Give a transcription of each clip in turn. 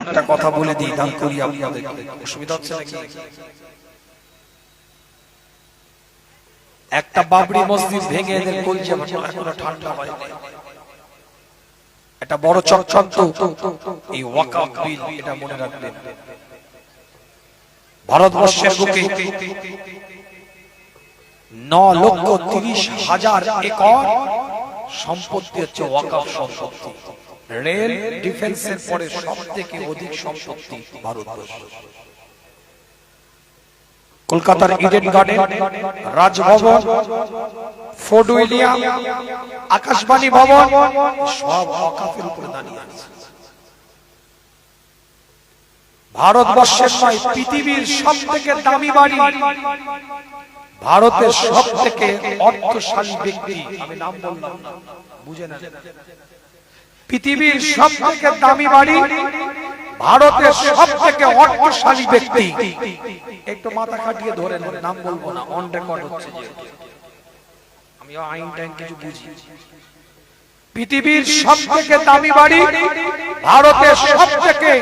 একটা কথা বলে দিই, দান করি আপনাদের অসুবিধা হচ্ছে নাকি? একটা বাবরি মসজিদ ভেঙে এদের কলজে এখনও ঠান্ডা হয়নি একটা বড় চকচক এই ওয়াকাফ বিল, এটা মনে রাখবেন। ভারতবর্ষের বুকে ন লক্ষ তিরিশ হাজার একর সম্পত্তি হচ্ছে ওয়াকাফ সম্পত্তি। রেল ডিফেন্সের পরে সব থেকে অধিক সম্পত্তি ভারতবর্ষ। কলকাতার Eden Garden Raj Bhavan Fort William Akashvani Bhavan সব ওয়াকাফের উপরে দাঁড়িয়ে আছে। ভারতবর্ষের নয় পৃথিবীর সব থেকে দামি বাড়ি। ভারতের সব থেকে অর্থশালী ব্যক্তি আমি নাম বললাম না বুঝে না। পৃথিবীর সব থেকে দামি বাড়ি ভারতের সব থেকে অর্থশালী ব্যক্তি। একটু মাথা খাটিয়ে ধরে নাম বলব না অন রেকর্ড হচ্ছে আইন কিছু বুঝি। পৃথিবীর সব থেকে দামি বাড়ি ভারতের সব থেকে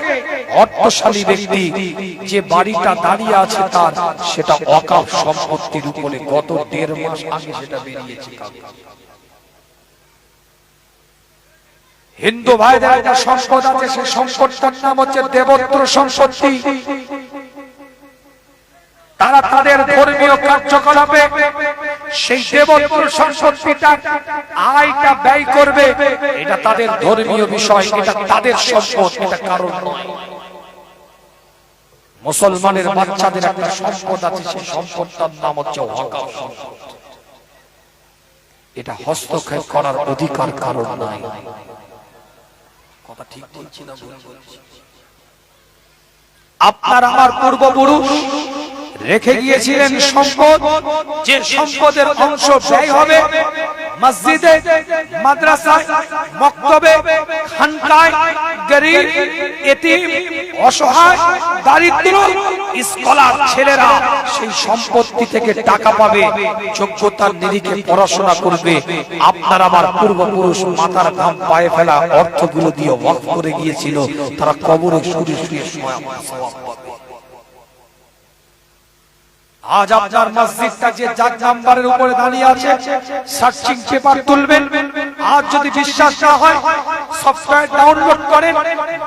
অর্থশালী ব্যক্তি। যে বাড়িটা দাঁড়িয়ে আছে তার, সেটা অকাপ সম্পত্তির উপরে গত দেড় মাস আগে সেটা বেরিয়েছে হিন্দু ভাইদের একটা সম্পদ আছে, সেই সম্পদটার নাম হচ্ছে দেবত্র সম্পত্তি। তারা তাদের ধর্মীয় কার্যকলাপে সেই দেবত্র সম্পত্তিটা আয়টা ব্যয় করবে। এটা তাদের ধর্মীয় বিষয়, এটা তাদের সম্পদ, এটা কারণ নয়। মুসলমানের বাচ্চাদের একটা সম্পদ আছে, সেই সম্পদটার নাম হচ্ছে এটা হস্তক্ষেপ করার অধিকার কারণ নাই। কথা ঠিক বলছি না ভুল বলছি। আপনার আমার পূর্বপুরুষ রেখে গিয়েছিলেন সম্পদ যে সম্পদের অংশ ব্যয় হবে মসজিদে মাদ্রাসায় মক্তবে খানকায় গরিব এতিম অসহায় দারিদ্র স্কলার ছেলেরা সেই সম্পত্তি থেকে টাকা পাবে, যোগ্যতার নিরিখে পড়াশোনা করবে। আপনার আমার পূর্বপুরুষ মাথার ঘাম পায়ে ফেলা অর্থগুলো দিয়ে ওয়াক করে গিয়েছিল। তারা কবরে শুয়ে শুয়ে সময় আজ আপনার মসজিদটা যে জাগ নাম্বারের উপরে দাঁড়িয়ে আছে সার্চিং পেপার তুলবেন। আজ যদি বিশ্বাস না হয় সফটওয়্যার ডাউনলোড করেন।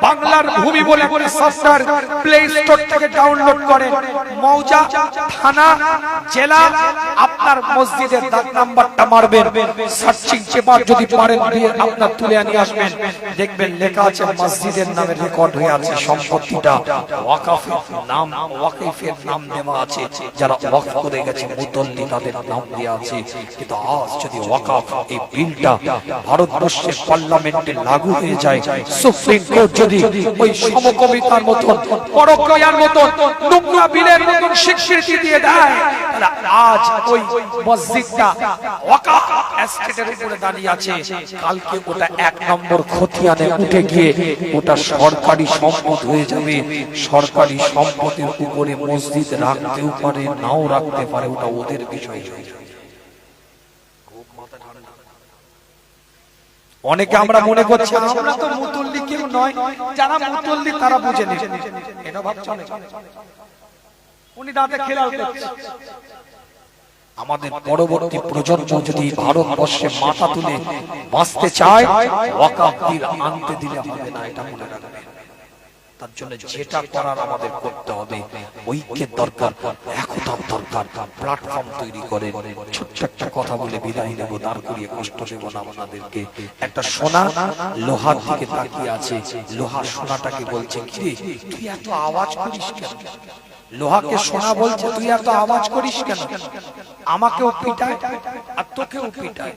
বাংলার ভূমি বলে বলে সফটওয়্যার প্লে স্টোর থেকে ডাউনলোড করেন। মৌজা, থানা, জেলা, আপনার মসজিদের দাগ নাম্বারটা মারবেন। সার্চিং পেপার যদি পারেন, দিয়ে আপনার তুলে নিয়ে আসবেন। দেখবেন লেখা আছে, মসজিদের নামে রেকর্ড হয়ে আছে সম্পত্তিটা। ওয়াকাফের নাম, ওয়াকিফের নাম দেওয়া আছে। যারা ওয়াকফ করে গেছে, মুতল্লি তাদের নাম দেওয়া আছে। কিন্তু আজ যদি ওয়াকাফ এই বিলটা ভারতবর্ষের পার্লামেন্টে লাগু হয়ে যায়, সুপ্রিম কোর্ট যদি ওই সমকবিতার পরক্রিয়ার বিলের স্বীকৃতি দিয়ে দেয়, তাহলে আজ ওই মসজিদটা ওয়াকাফ উপরে দাঁড়িয়ে আছে। কালকে ওটা এক নম্বর খতিয়ানে উঠে গিয়ে ওটা সরকারি সম্পদ হয়ে যাবে। সরকারি সম্পদের উপরে মসজিদ রাখতেও পারে নাও রাখতে পারে ওটা ওদের বিষয়। অনেকে আমরা মনে করছি আমরা তো মুতল্লি কেউ নয় যারা মুতল্লি তারা বুঝে নেবে। এটা ভাবছে অনেকে। উনি দাঁতে খেলাল করছে। আমাদের পরবর্তী প্রজন্ম যদি ভারতবর্ষে মাথা তুলে বাঁচতে চায় ওয়াকাফ বিল আনতে দিলে হবে না এটা মনে রাখবেন। তার জন্য যেটা করার আমাদের করতে হবে। ঐক্যের দরকার, একতার দরকার। প্ল্যাটফর্ম তৈরি করে ছোট্ট একটা কথা বলে বিদায় নেব, দাঁড় করিয়ে কষ্ট দেবো না আপনাদেরকে। একটা সোনা লোহার দিকে তাকিয়ে আছে। লোহা সোনাটাকে বলছে কি তুই এত আওয়াজ করিস কেন? লোহাকে সোনা বলছে, তুই এত আওয়াজ করিস কেন? আমাকেও পিটায় আর তোকেও পিটায়।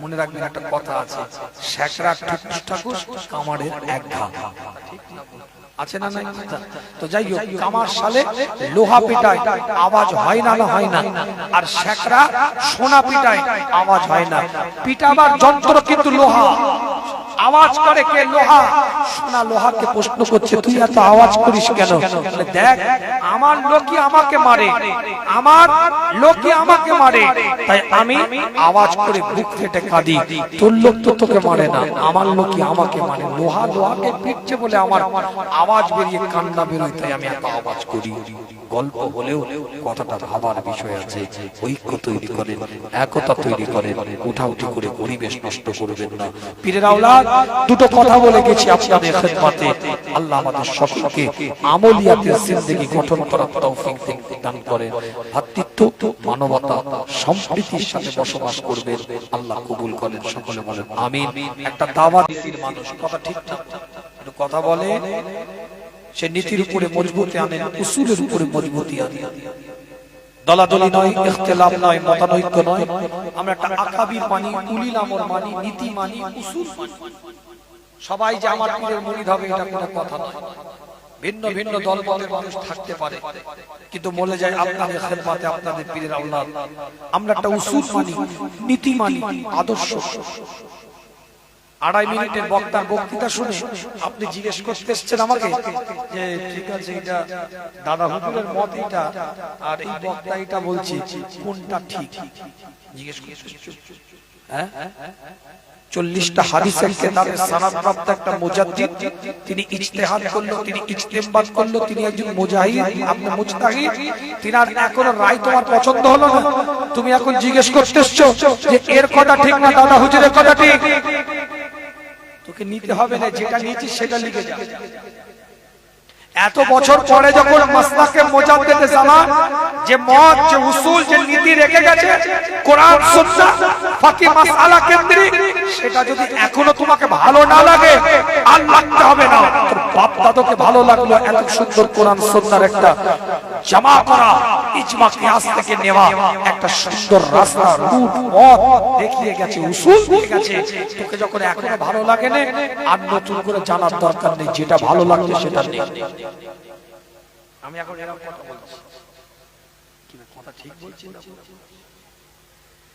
মনে রাখবেন, একটা কথা আছে শেখরা ঠাকুর, কামারের এক ঘা। আছে না নাই? তো যাই হোক কামার সালে লোহা পিটায় আওয়াজ হয় না না হয় না? আর শেখরা সোনা পিটায় আওয়াজ হয় না। পিটাবার যন্ত্র কিন্তু লোহা। আওয়াজ করে কে লোহা? সোনা লোহাকে প্রশ্ন করছে, তুই এত আওয়াজ করিস কেন? দেখ, আমার লোকই আমাকে মারে, আমার লোকই আমাকে মারে, তাই আমি আওয়াজ করে বুক ফেটে কাঁদি। তোর লোক তো তোকে মারে না, আমার লোকই আমাকে মারে। লোহা লোহাকে পিটছে বলে আমার আওয়াজ বেরিয়ে কান্না বেরোয়, তাই আমি এত আওয়াজ করি। গল্প হলেও কথাটা ভাবার বিষয় আছে। ঐক্য তৈরি করেন, একতা তৈরি করেন। উঠাউঠি করে পরিবেশ নষ্ট করবেন না। পীরের আওলাদ দুটো কথা বলে গেছি আপনাদের খেদমতে। আল্লাহ আমাদের সকলকে আমলিয়াতে জিন্দেগি গঠন করার তৌফিক দান করেন। ভাতৃত্ব, মানবতা, সম্প্রীতির সাথে বসবাস করবেন। আল্লাহ কবুল করেন, সকলে বলেন আমিন। একটা দাওয়াত মানুষ, কথা ঠিক না? কথা বলে। সে নীতির উপরে মজবুতি আনেন, উসুলের উপরে মজবুতি আনেন। দলাদলি নয় ইখতিলাফ নয় মতানৈক্য নয়। আমরা একটা আকাবির মানি উলিল আমর মানি নীতি মানি উসুল মানি সবাই যে আমার পীরের মুরিদ হবে এটা কোনো কথা নয়। ভিন্ন ভিন্ন দল মতের মানুষ থাকতে পারে। কিন্তু বলে যায় আপনাদের খেদমাতে আপনাদের পীরের আল্লাহ আমরা একটা উসুল মানি নীতি মানি আদর্শ। আড়াই মিনিটের বক্তার বক্তৃতা শুনে আপনি জিজ্ঞেস করতে এসছেন আমাকে যে, ঠিক আছে, এটা দাদা হুজুরের মত এটা, আর এই বক্তা এটা বলছি, কোনটা ঠিক? জিজ্ঞেস হ্যাঁ? চল্লিশটা একটা মুজাদ্দিদ, তিনি ইজতেহাদ করল, তিনি ইজতেমবাদ করল, তিনি একজন মুজাহিদ, আপনি মুজতাহিদ, তিনার এখনও রায় তোমার পছন্দ হলো না। তুমি এখন জিজ্ঞেস করতে এসছো যে, এর কথা ঠিক না, দাদা হুজুরের কথা ঠিক? তোকে নিতে হবে না যেটা নিয়েছিস সেটা লিখে যা। এত বছর পরে যখন মাসলাকে মোজাদ্দেদে জামান যে মত যে উসুল যে নীতি রেখে গেছে কোরআন সুন্নাহ ফাকি মাসআলা কেন্দ্রিক সেটা যদি এখনও তোমাকে ভালো না লাগে আর লাগতে হবে না। তোর বাপ দাদাকে ভালো লাগল এত সুন্দর কোরআন সুন্নাহর একটা জমা করা, ইজমা কিয়াস থেকে নেওয়া, একটা সুন্দর রাস্তা, রুট, পথ দেখিয়ে গেছে, উসুল দিয়ে গেছে। তোকে যখন এখনও ভালো লাগে না, আর নতুন করে জানার দরকার নেই, যেটা ভালো লাগছে সেটা নেই। আমি এখন এরকম কথা বলছি। কি কথা ঠিক বলছি না?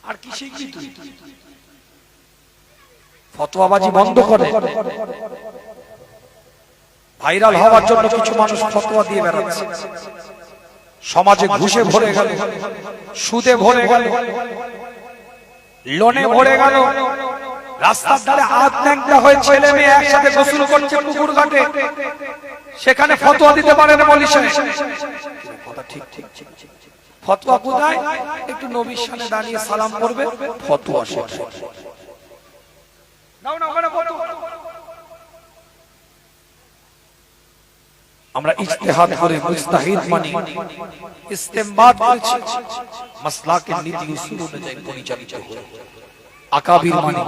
আর কি শিখবি তুই? ফতোয়াবাজি বন্ধ করে। ভাইরাল হওয়ার জন্য কিছু মানুষ ফতোয়া দিয়ে বেড়াচ্ছে। সমাজে ঘুষে ভরে গেল সুদে ভরে গেল লোনে ভরে গেল। রাস্তার ধারে হাত ন্যাংটা হয়ে ছেলে মেয়ে একসাথে গোসল করছে পুকুর ঘাটে। সেখানে ফতোয়া দিতে পারে না বলিস কথা ঠিক ঠিক ঠিক ঠিক। ফতোয়া কোথায়? একটু নবীর সামনে দাঁড়িয়ে সালাম করবে ফতোয়া সেটা নাও না ওখানে আমরা ইজতিহাদ করে মুস্তাহিদ মানি, ইস্তেমবাদ করেছি। মাসলাকে নীতি উসুল অনুযায়ী পরিচালিত হই আকাবির মানি,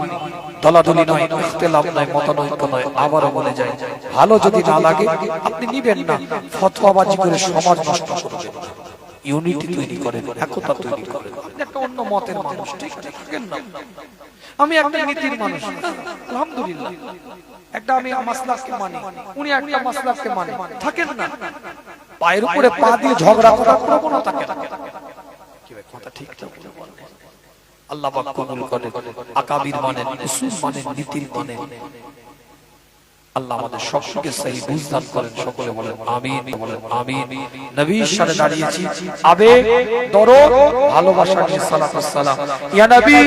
দলাদলি নয়, ইখতিলাফ নয়, মতানৈক্য নয়, আবারও বলে যায়, ভালো যদি না লাগে, আপনি নিবেন না। ফতোয়াবাজি করে সমাজ নষ্ট করবেন ইউনিটি তৈরি করেন একতা তৈরি করেন আপনি একটা অন্য মতের মানুষ ঠিক থাকেন না। আমি একটা নীতির মানুষ। আলহামদুলিল্লাহ। একটা আমি মাসলাককে মানি উনি একটা মাসলাককে মানে। থাকেন না। পায়ের উপরে পা দিয়ে ঝগড়া করার প্রবণতা কেন? কি কথা ঠিক ঠিক। আল্লাহ পাক কবুল করেন আকাবির মানেন উসুল মানেন নীতির মানেন। আল্লাহ আমাদের সকলকে সেই বুঝদান করেন সকলে বলেন আমিন বলেন আমিন। নবীর সাথে দাঁড়িয়েছি। আবেগ দরদ ভালোবাসা নিয়ে সালাত সালাম। ইয়া নবী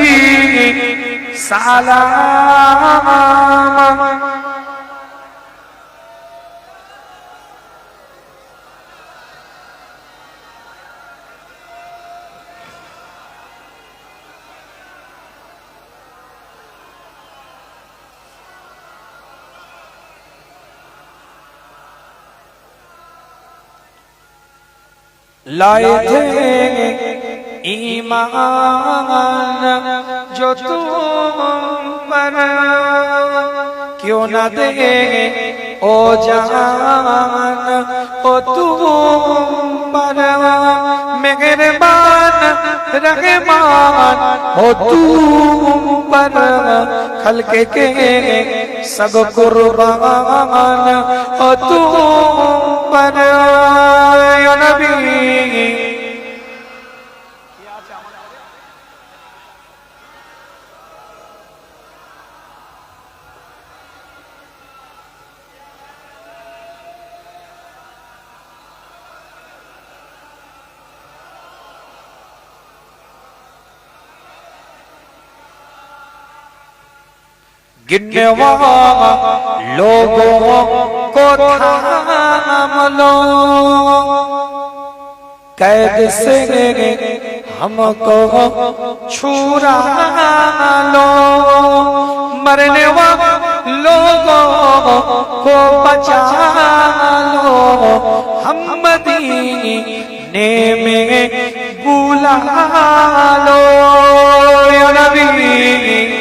সালাম। लाए थे ईमान जो तुम पर क्यों न दे ओ जान ओ तुम पर मेहरबान रहमान हो तुम पर खलके के सब कुर्बान हो तुम ربنا يا نبي गिनवा लोगों को थाम लो कैद से हमको छुरा लो मरने लोगों को बचा लो हम मदीने में बुला लो या नबी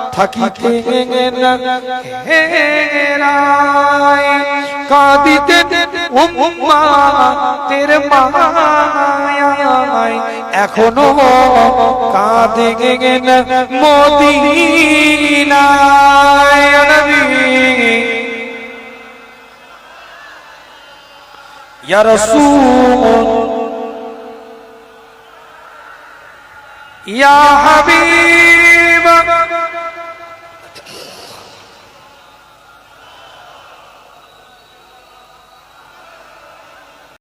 থাকিতেন হেরায় কাঁদিতেন উম্মা তের মায়ায় এখনো কাঁদেন মদিনায় নবী يا رسول يا حبيب